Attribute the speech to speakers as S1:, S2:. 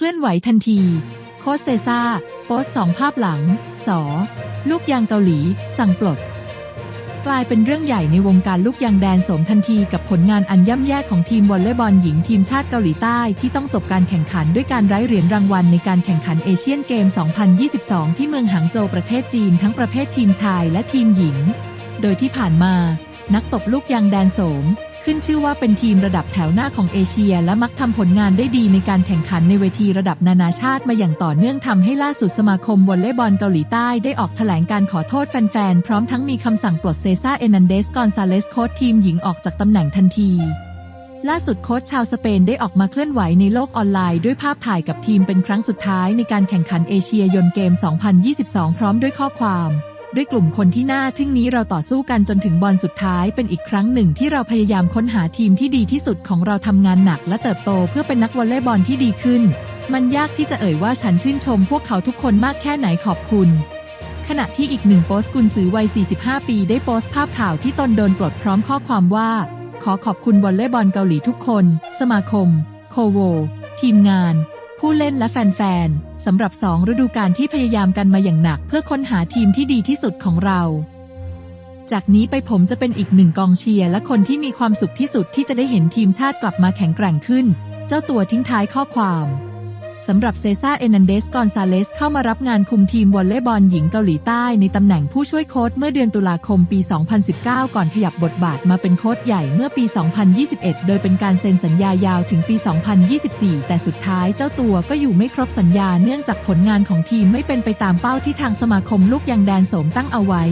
S1: เคลื่อนไหวทันที โคชเซซ่า โพสสองภาพหลัง สอ ลูกยางเกาหลี สั่งปลด กลายเป็นเรื่องใหญ่ในวงการลูกยางแดนโสมทันทีกับผลงานอันย่ำแย่ของทีมวอลเลย์บอลหญิงทีมชาติเกาหลีใต้ที่ต้องจบการแข่งขันด้วยการไร้เหรียญรางวัลในการแข่งขันเอเชียนเกม 2022 ที่เมืองหางโจวประเทศจีนทั้งประเภททีมชายและทีมหญิง โดยที่ผ่านมา นักตบลูกยางแดนโสม ขึ้นชื่อว่าเป็นทีมระดับแถวหน้าของเอเชีย และมักทำผลงานได้ดีในการแข่งขันในเวทีระดับนานาชาติมาอย่างต่อเนื่องทำให้ล่าสุดสมาคมวอลเลย์บอลเกาหลีใต้ได้ออกแถลงการขอโทษแฟนๆ พร้อมทั้งมีคำสั่งปลดเซซ่าเอนันเดสกอนซาเลสโค้ชทีมหญิงออกจากตำแหน่งทันทีล่าสุดโค้ชชาวสเปนได้ออกมาเคลื่อนไหวในโลกออนไลน์ด้วยภาพถ่ายกับทีมเป็นครั้งสุดท้ายในการแข่งขันเอเชียยนเกม 2022 พร้อมด้วยข้อความ ด้วยกลุ่มคนที่น่าทึ่งนี้เราต่อสู้กันจนถึงบอลสุดท้าย เป็นอีกครั้งหนึ่งที่เราพยายามค้นหาทีมที่ดีที่สุดของเราทำงานหนัก และเติบโตเพื่อเป็นนักวอลเลย์บอลที่ดีขึ้น มันยากที่จะเอ่ยว่าฉันชื่นชมพวกเขาทุกคนมากแค่ไหนขอบคุณขณะที่อีกหนึ่งโพสต์กุนซือวัย 45 ปี ได้โพสต์ภาพข่าวที่ตนโดนปลดพร้อมข้อความว่า ขอขอบคุณวอลเลย์บอลเกาหลีทุกคน สมาคม โคโว ทีมงาน ผู้เล่นและแฟนๆ สำหรับสองฤดูกาลที่พยายามกันมาอย่างหนัก เพื่อค้นหาทีมที่ดีที่สุดของเรา จากนี้ไปผมจะเป็นอีกหนึ่งกองเชียร์และคนที่มีความสุขที่สุดที่จะได้เห็นทีมชาติกลับมาแข็งแกร่งขึ้น เจ้าตัวทิ้งท้ายข้อความ สำหรับเซซ่าเอนันเดสกอนซาเลสเข้ามารับงานคุมทีมวอลเลย์บอลหญิงเกาหลีใต้ในตำแหน่งผู้ช่วยโค้ชเมื่อเดือนตุลาคมปี 2019 ก่อนขยับบทบาทมาเป็นโค้ชใหญ่เมื่อปี 2021 โดยเป็นการเซ็นสัญญายาวถึงปี 2024 แต่สุดท้ายเจ้าตัวก็อยู่ไม่ครบสัญญาเนื่องจากผลงานของทีมไม่เป็นไปตามเป้าที่ทางสมาคมลูกยางแดนโสมตั้งเอาไว้